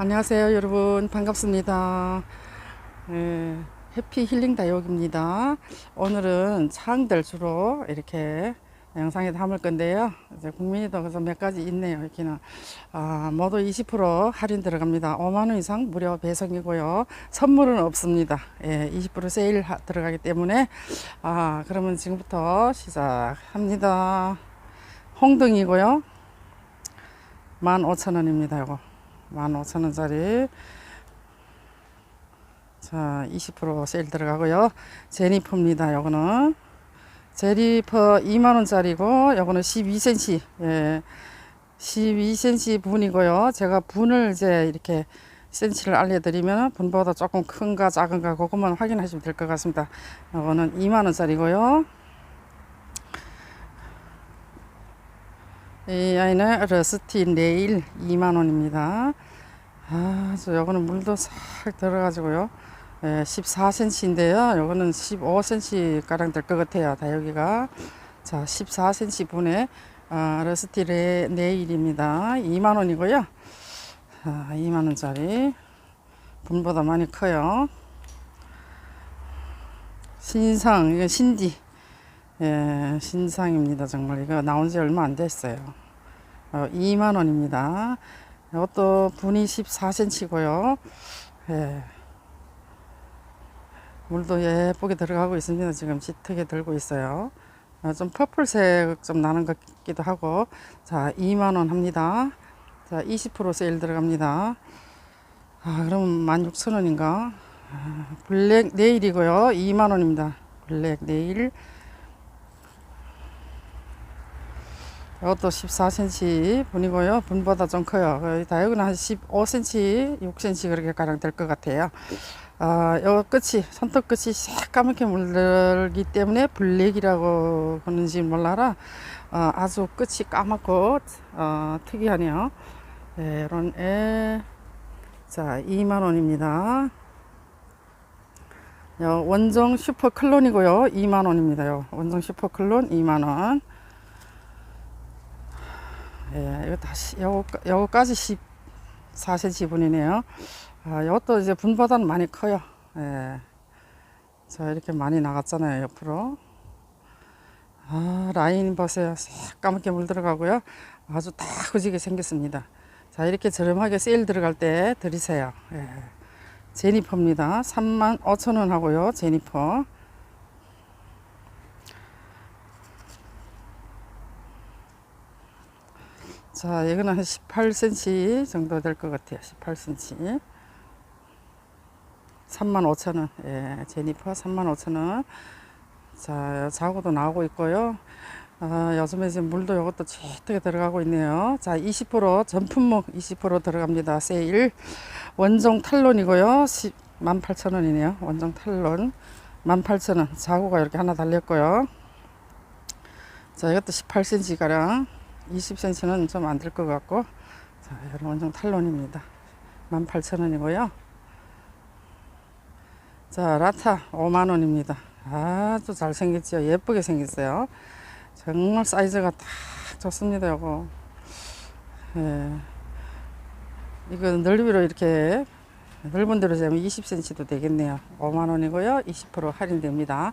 안녕하세요 여러분. 반갑습니다. 예, 해피 힐링 다육입니다. 오늘은 창들 주로 이렇게 영상에 담을 건데요. 이제 국민이도 그래서 몇 가지 있네요 여기는. 아, 모두 20% 할인 들어갑니다. 5만원 이상 무료 배송이고요. 선물은 없습니다. 예, 20% 세일 하- 들어가기 때문에. 아 그러면 지금부터 시작합니다. 홍등이고요. 15,000원입니다 이거 15,000원짜리 자, 20% 세일 들어가고요. 제니퍼입니다. 요거는 제니퍼 2만원짜리고 요거는 12cm 예, 12cm 분이고요. 제가 분을 이제 이렇게 센치를 알려드리면 분보다 조금 큰가 작은가 그것만 확인하시면 될 것 같습니다. 요거는 2만원짜리고요. 이 아이는 러스티 네일 2만원입니다. 아, 저 요거는 물도 싹 들어가지고요. 예, 14cm인데요. 요거는 15cm 가량 될 것 같아요. 다육이가. 자, 14cm 분의 아, 러스티 레, 네일입니다. 2만원이고요. 아, 2만원짜리. 분보다 많이 커요. 신상, 이거 신디. 예, 신상입니다. 정말 이거 나온 지 얼마 안 됐어요. 어, 2만 원입니다. 이것도 분이 14cm고요. 예. 물도 예쁘게 들어가고 있습니다. 지금 짙게 들고 있어요. 어, 좀 퍼플색 좀 나는 것 같기도 하고. 자, 2만 원 합니다. 자, 20% 세일 들어갑니다. 아, 그럼 16,000원인가? 아, 블랙 네일이고요. 2만 원입니다. 블랙 네일. 이것도 14cm 분이고요. 분보다 좀 커요. 다육은 한 15cm, 6cm 그렇게 가량 될 것 같아요. 아, 요 끝이, 손톱 끝이 새까맣게 물들기 때문에 블랙이라고 그러는지 몰라라. 어, 아주 끝이 까맣고, 어, 특이하네요. 네, 이런 애. 자, 2만 원입니다. 요 원정 슈퍼 클론이고요. 2만 원입니다. 요 원정 슈퍼 클론 2만 원. 예, 이거 다시 요거 요거까지 14cm 분이네요. 아, 이것도 이제 분보다는 많이 커요. 예. 자, 이렇게 많이 나갔잖아요, 옆으로. 아, 라인 보세요. 새까맣게 물 들어가고요. 아주 다 후지게 생겼습니다. 자, 이렇게 저렴하게 세일 들어갈 때 들이세요. 예. 제니퍼입니다. 3만 5천 원 하고요, 제니퍼. 자, 이거는 한 18cm 정도 될 것 같아요. 18cm. 35,000원. 예, 제니퍼 35,000원. 자, 자고도 나오고 있고요. 아, 요즘에 지금 물도 이것도 짙게 들어가고 있네요. 자, 20% 전품목 20% 들어갑니다. 세일. 원종 탈론이고요. 18,000원이네요. 원종 탈론 18,000원. 자고가 이렇게 하나 달렸고요. 자, 이것도 18cm 가량. 20cm는 좀 안 될 것 같고 자 여러분 원종 탈론입니다. 18,000원이고요. 자 라타 5만원입니다. 아주 잘생겼죠 예쁘게 생겼어요. 정말 사이즈가 딱 좋습니다 요거. 예. 이거 넓이로 이렇게 넓은 대로 재면 20cm도 되겠네요. 5만원이고요. 20% 할인됩니다.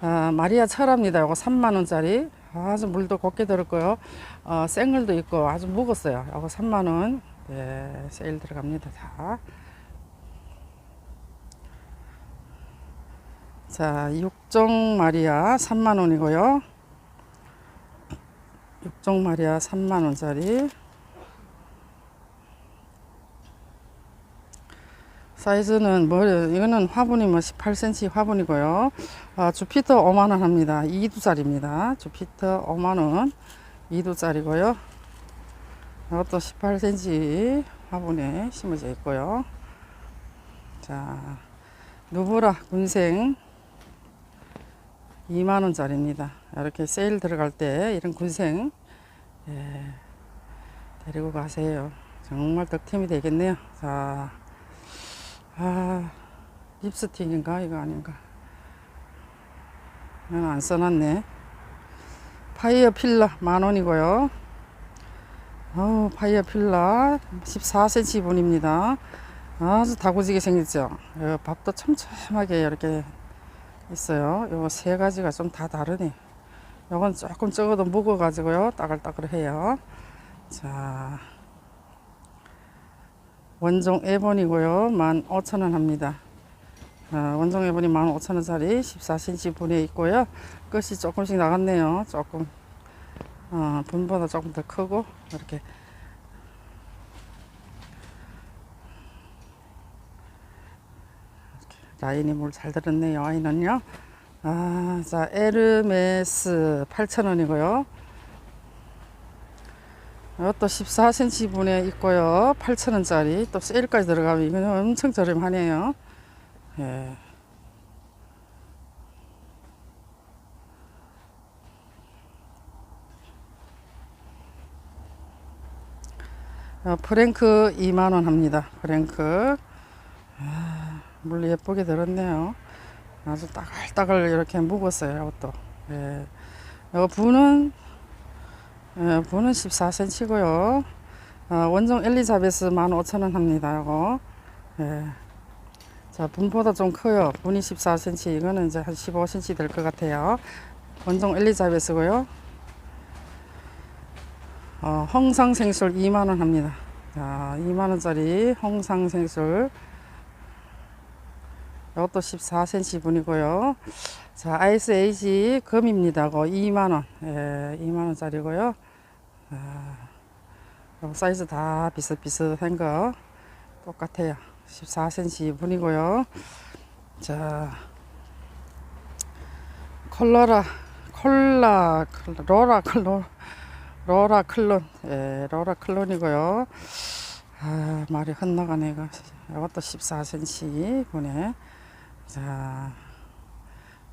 아, 마리아 철합니다. 이거 3만 원짜리. 아주 물도 곱게 들었고요. 어, 생물도 있고 아주 묵었어요. 이거 3만 원. 네, 세일 들어갑니다. 다. 자, 육종 마리아 3만 원이고요. 육종 마리아 3만 원짜리. 사이즈는 뭐 이거는 화분이 뭐 18cm 화분이고요. 아, 주피터 5만 원 합니다. 2두짜리입니다. 주피터 5만 원. 2두짜리고요. 이것도 18cm 화분에 심어져 있고요. 자, 누브라 군생 2만 원짜리입니다. 이렇게 세일 들어갈 때 이런 군생 예, 데리고 가세요. 정말 덕템이 되겠네요. 자. 아, 립스틱인가? 이거 아닌가? 이건 안 써놨네. 파이어 필러 만 원이고요. 어우, 파이어 필라 14cm 분입니다. 아주 다고지게 생겼죠. 어, 밥도 촘촘하게 이렇게 있어요. 요거 세 가지가 좀 다 다르네. 요건 조금 적어도 묵어 가지고요. 따글따글해요. 자, 원종 에본이고요. 15,000원 합니다. 어, 원종 에본이 15,000원짜리 14cm 분에 있고요. 끝이 조금씩 나갔네요. 조금. 어, 분보다 조금 더 크고 이렇게 라인이 물 잘 들었네요. 아이는요. 아, 자, 에르메스 8,000원이고요. 이것도 14cm 분에 있고요. 8,000원짜리. 또 세일까지 들어가면 이거는 엄청 저렴하네요. 예. 어, 프랭크 2만원 합니다. 프랭크. 아, 물 예쁘게 들었네요. 아주 따글따글 이렇게 묵었어요. 이것도. 예. 이거 분은, 예, 분은 14cm고요. 어, 원종 엘리자베스 15,000원 합니다. 이거. 예. 자, 분보다 좀 커요. 분이 14cm. 이거는 이제 한 15cm 될 것 같아요. 원종 엘리자베스고요. 어, 홍상생술 2만원 합니다. 자, 2만원짜리 홍상생술. 이것도 14cm 분이고요. 자, 아이스에이지 금입니다. 그 2만원. 예, 2만원짜리고요. 아, 요 사이즈 다 비슷비슷한 거 똑같아요. 14cm 분이고요. 자, 콜라라, 콜라, 로라, 콜라, 로라 클론, 예, 로라 클론이고요. 아, 말이 헛나가네, 이거. 이것도 14cm 분에. 자,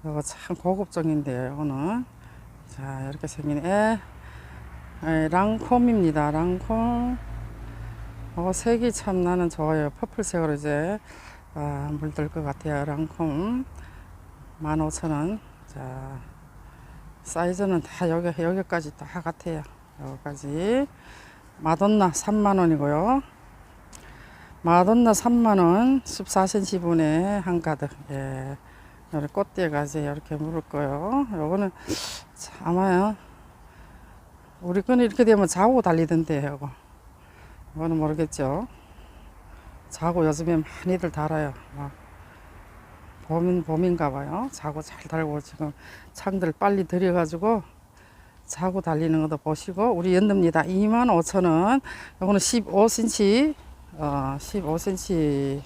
이거 참 고급종인데요, 이거는. 자, 이렇게 생긴 애. 예, 랑콤입니다, 랑콤. 어, 색이 참 나는 좋아요. 퍼플색으로 이제, 아, 물들 것 같아요, 랑콤. 15,000원. 자, 사이즈는 다 여기, 여기까지 다 같아요. 여기까지. 마돈나 3만원이고요. 마돈나 3만원 14cm 분에 한 가득. 예. 여기 꽃대가지 이렇게 물을 거요. 요거는 참 아마요. 우리 거는 이렇게 되면 자고 달리던데, 요거. 이거는 모르겠죠. 자고 요즘에 많이들 달아요. 막 봄인, 봄인가 봐요. 자고 잘 달고 지금 창들 빨리 들여 가지고 자고 달리는 것도 보시고 우리 연듭니다. 25,000원. 요거는 15cm 어, 15cm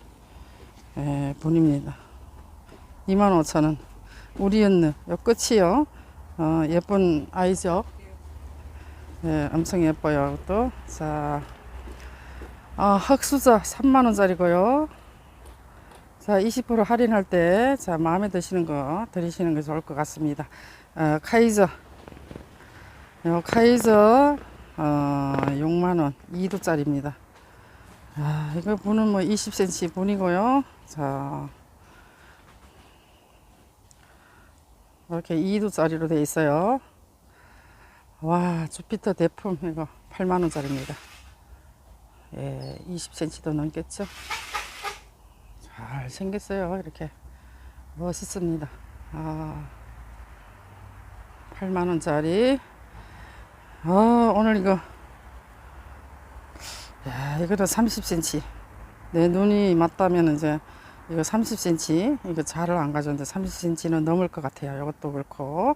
예, 분입니다. 25,000원. 우리 연느 요 끝이요. 어, 예쁜 아이죠. 예, 엄청 예뻐요. 또 자, 아, 흑수저 3만 원짜리고요. 자, 20% 할인할 때, 자, 마음에 드시는 거 드리시는 게 좋을 것 같습니다. 어, 카이저. 요 카이저, 어, 6만원, 2두짜리입니다. 아, 이거 분은 뭐 20cm 분이고요. 자, 이렇게 2두짜리로 돼 있어요. 와, 주피터 대품, 이거 8만원짜리입니다. 예, 20cm도 넘겠죠? 잘 생겼어요. 이렇게 멋있습니다. 아, 8만 원짜리. 아, 오늘 이거 야, 이거는 30cm. 내 눈이 맞다면 이제 이거 30cm. 이거 잘을 안 가져오는데 30cm는 넘을 것 같아요. 이것도 그렇고.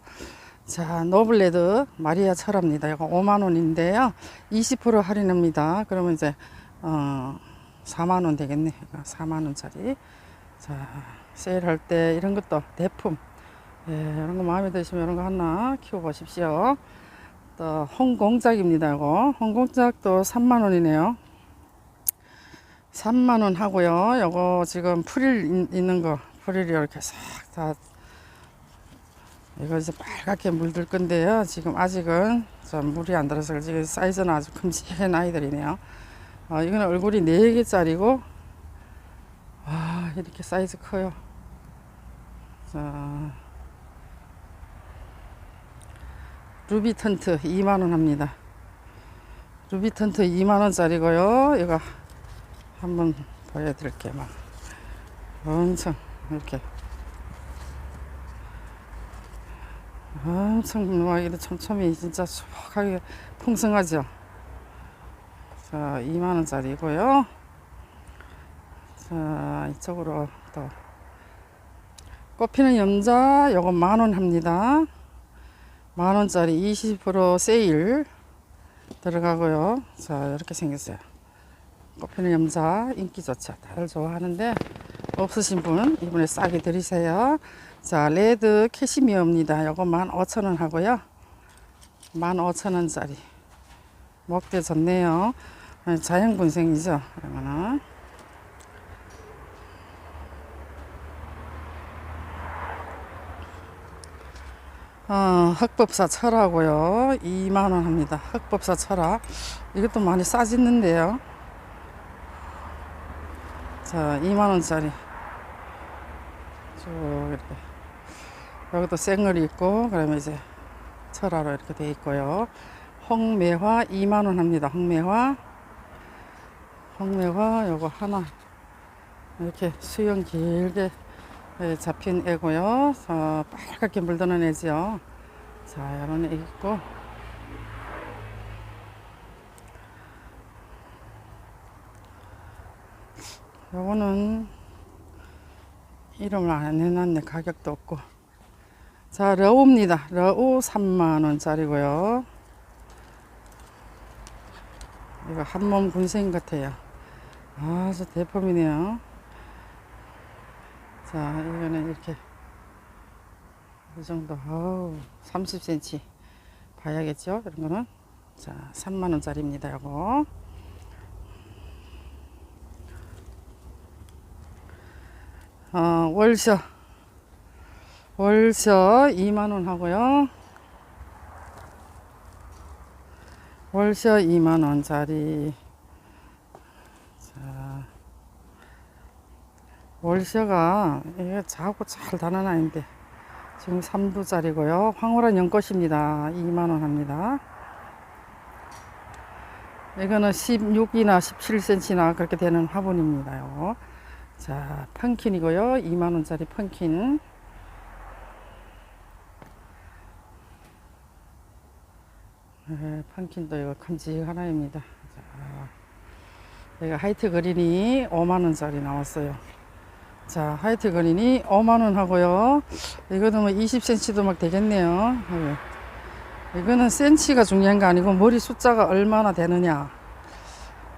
자, 노블레드 마리아 철합니다. 이거 5만 원인데요. 20% 할인합니다. 그러면 이제 어 4만 원 되겠네. 4만 원짜리. 자, 세일할 때 이런 것도 대품. 예, 이런 거 마음에 드시면 이런 거 하나 키워 보십시오. 또 홍공작입니다. 홍공작도 3만 원이네요. 3만 원 하고요. 요거 지금 프릴 있는 거 프릴이 이렇게 싹 다 이거 이제 빨갛게 물들 건데요. 지금 아직은 좀 물이 안 들어서 지금 사이즈는 아주 큼직한 아이들이네요. 어, 이거는 얼굴이 4개짜리고 와 이렇게 사이즈 커요. 자 루비 턴트 2만원 합니다. 루비 텐트 2만원짜리고요. 이거 한번 보여드릴게요. 막 엄청 이렇게 엄청 막 이렇게 촘촘히 진짜 수확하게 풍성하죠. 자, 2만원짜리고요. 자, 이쪽으로 또 꽃피는 염자 요거 만원 합니다. 만원짜리 20% 세일 들어가고요. 자, 이렇게 생겼어요. 꽃피는 염자 인기 좋죠. 다들 좋아하는데 없으신 분 이번에 싸게 드리세요. 자, 레드 캐시미어입니다. 요거 15,000원 하고요. 15,000원짜리. 먹대 좋네요. 자연 분생이죠. 그러면은 어, 흑법사 철하고요. 2만 원 합니다. 흑법사 철화. 이것도 많이 싸지는데요. 자, 2만 원짜리. 쭉 이렇게. 여기도 생얼이 있고, 그러면 이제 철화로 이렇게 돼 있고요. 홍매화 2만 원 합니다. 홍매화. 홍매화 요거 하나. 이렇게 수영 길게 예, 잡힌 애고요. 어, 빨갛게 물드는 애지요. 자, 이런 애 있고. 요거는 이름을 안 해놨네. 가격도 없고. 자, 러우입니다. 러우 3만원짜리고요. 이거 한몸 군생 같아요. 아주 대품이네요. 자, 이거는 이렇게 이 정도, 아우, 30cm 봐야겠죠? 이런 거는 자, 3만 원 짜리입니다. 요거. 어, 월셔 월셔 2만 원 하고요. 월셔 2만 원짜리. 월셔가 이게 자고 잘 다는 아인데 지금 3두짜리고요. 황홀한 연꽃입니다. 2만원 합니다. 이거는 16이나 17cm나 그렇게 되는 화분입니다요. 자, 펑킨이고요. 2만원짜리 펑킨. 네, 펑킨도 이거 큼직 하나입니다. 자, 이거 하이트 그린이 5만원짜리 나왔어요. 자, 하이트 그린이 5만원 하고요. 이거는 뭐 20cm도 막 되겠네요. 네. 이거는 센치가 중요한 거 아니고 머리 숫자가 얼마나 되느냐.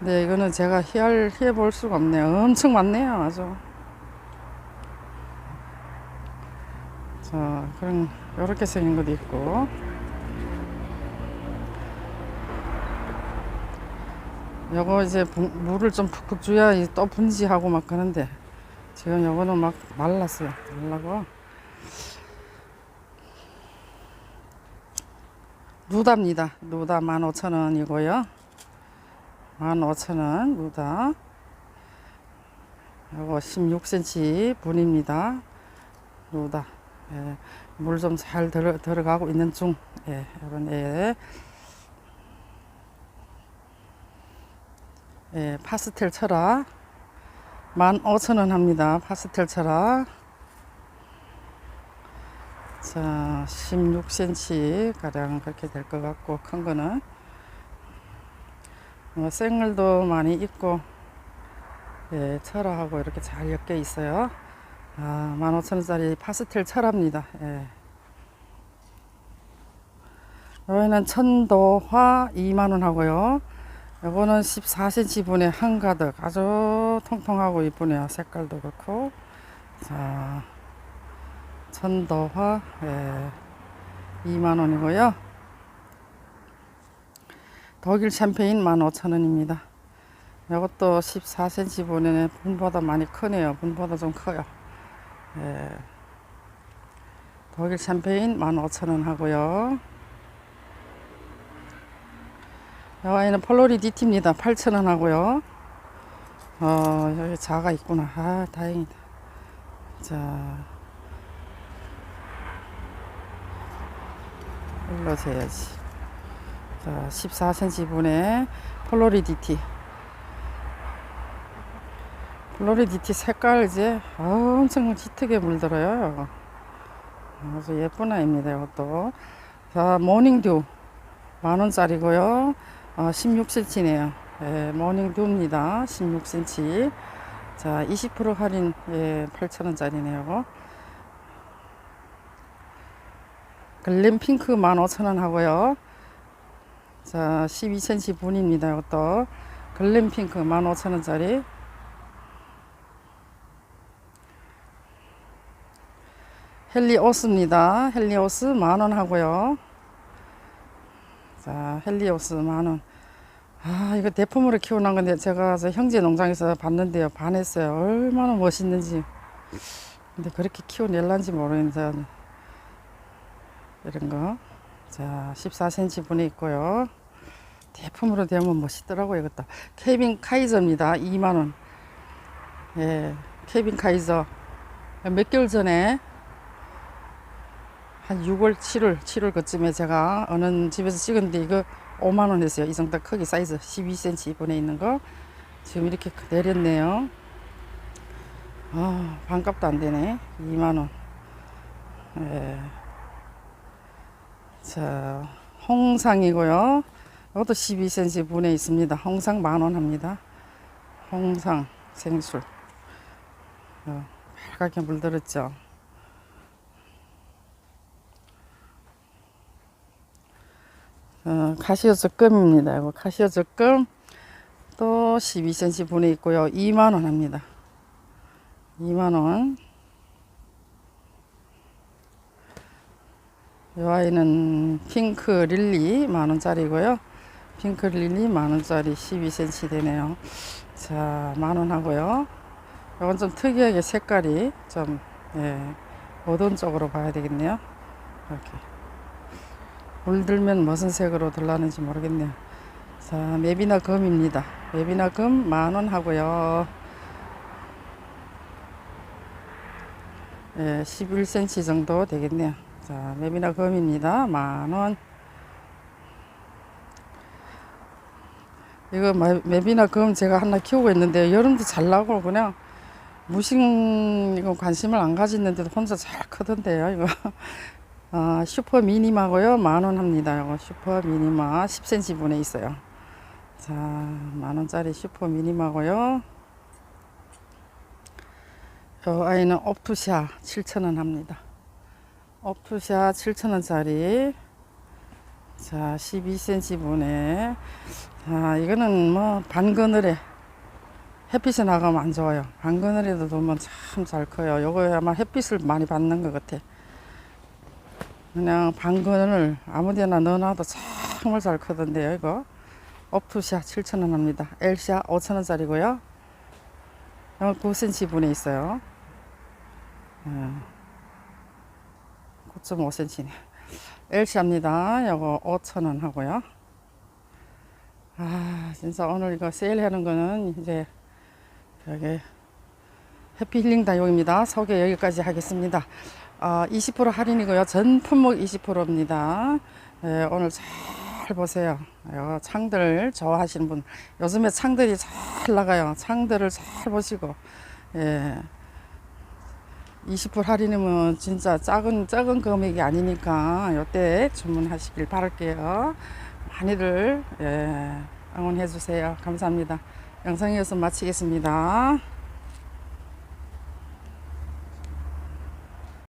네, 이거는 제가 희할, 해볼 수가 없네요. 엄청 많네요. 아주. 자, 그럼, 요렇게 생긴 것도 있고. 요거 이제 분- 물을 좀 푹푹 줘야 이또 분지하고 막 그런데. 지금 요거는 막 말랐어요. 말라고. 누다입니다. 누다 15,000원이고요. 15,000원 누다. 요거 16cm 분입니다. 누다. 예, 물좀 잘 들어, 들어가고 있는 중. 예, 요런 애. 예, 파스텔 철화. 15,000원 합니다. 파스텔 철화. 자, 16cm 가량 그렇게 될 것 같고 큰 거는 어, 생얼도 많이 있고 예, 철화하고 이렇게 잘 엮여 있어요. 아, 15,000원짜리 파스텔 철화입니다. 예. 여기는 천도화 2만원 하고요. 요거는 14cm 분의 한가득. 아주 통통하고 이쁘네요. 색깔도 그렇고. 자 천도화 예, 2만원이고요. 독일 샴페인 15,000원입니다. 이것도 14cm 분의 분보다 많이 크네요. 분보다 좀 커요. 예. 독일 샴페인 15,000원 하고요 폴로리 DT입니다. 8,000원 하고요. 어, 여기 자가 있구나. 아, 다행이다. 자. 눌러줘야지. 자, 14cm 분의 폴로리디티. 폴로리디티 색깔 이제 엄청 짙게 물들어요. 아주 예쁜 아이입니다. 이것도. 자, 모닝듀 만원짜리고요. 어, 16cm네요. 예, 모닝듀입니다. 16cm. 자, 20% 할인 예, 8,000원짜리네요. 글램핑크 15,000원 하고요. 자, 12cm 분입니다. 이것도 글램핑크 15,000원짜리. 헬리오스입니다. 헬리오스 만원 하고요. 자, 헬리오스 만원. 아, 이거 대품으로 키워놓은 건데 제가 저 형제 농장에서 봤는데요. 반했어요. 얼마나 멋있는지. 근데 그렇게 키워낼란지 모르겠는데 이런 거. 자, 14cm 분에 있고요. 대품으로 되면 멋있더라고요. 이것도. 케빈 카이저입니다. 2만원. 예, 케빈 카이저. 몇 개월 전에 한 6월, 7월, 7월 그쯤에 제가 어느 집에서 찍었는데 이거 5만 원 했어요. 이 정도 크기 사이즈 12cm 분에 있는 거 지금 이렇게 내렸네요. 아, 반값도 안 되네. 2만 원. 예. 자, 홍상이고요. 이것도 12cm 분에 있습니다. 홍상 만원 합니다. 홍상 생술. 어, 빨갛게 물들었죠. 어, 카시오 적금입니다. 이거 카시오 적금 또 12cm 분에 있고요. 2만 원 합니다. 2만 원. 이 아이는 핑크 릴리 만 원짜리고요. 핑크 릴리 만 원짜리 12cm 되네요. 자, 만원 하고요. 이건 좀 특이하게 색깔이 좀 예, 어두운 쪽으로 봐야 되겠네요. 이렇게. 물들면 무슨 색으로 들라는지 모르겠네요. 자, 맵이나 금입니다. 맵이나 금 만 원 하고요. 예, 11cm 정도 되겠네요. 자, 맵이나 금입니다. 만 원. 이거 마- 맵이나 금 제가 하나 키우고 있는데 여름도 잘 나고 그냥 무식 이거 관심을 안 가졌는데도 혼자 잘 크던데요. 이거 아, 슈퍼 미니마고요. 만원 합니다. 이거 슈퍼 미니마 10cm 분에 있어요. 자, 만 원짜리 슈퍼 미니마고요. 저 아이는 옵투샤 7,000원 합니다. 옵투샤 7,000원짜리. 자, 12cm 분에. 자, 이거는 뭐 반 그늘에 햇빛에 나가면 안 좋아요. 반 그늘에도 두면 참 잘 커요. 요거 아마 햇빛을 많이 받는 것 같아. 그냥 방건을 아무데나 넣어놔도 정말 잘 크던데요 이거. 업투샤 7,000원 합니다. 엘샤 5,000원 짜리고요. 9cm 분에 있어요. 9.5cm네. 엘샤입니다. 이거 5,000원 하고요. 아 진짜 오늘 이거 세일하는 거는 이제 여기 해피 힐링 다용입니다. 소개 여기까지 하겠습니다 어, 20% 할인이고요. 전 품목 20%입니다. 예, 오늘 잘 보세요. 요 창들 좋아하시는 분. 요즘에 창들이 잘 나가요. 창들을 잘 보시고. 예. 20% 할인이면 진짜 작은, 작은 금액이 아니니까 요때 주문하시길 바랄게요. 많이들, 예, 응원해 주세요. 감사합니다. 영상 이어서 마치겠습니다.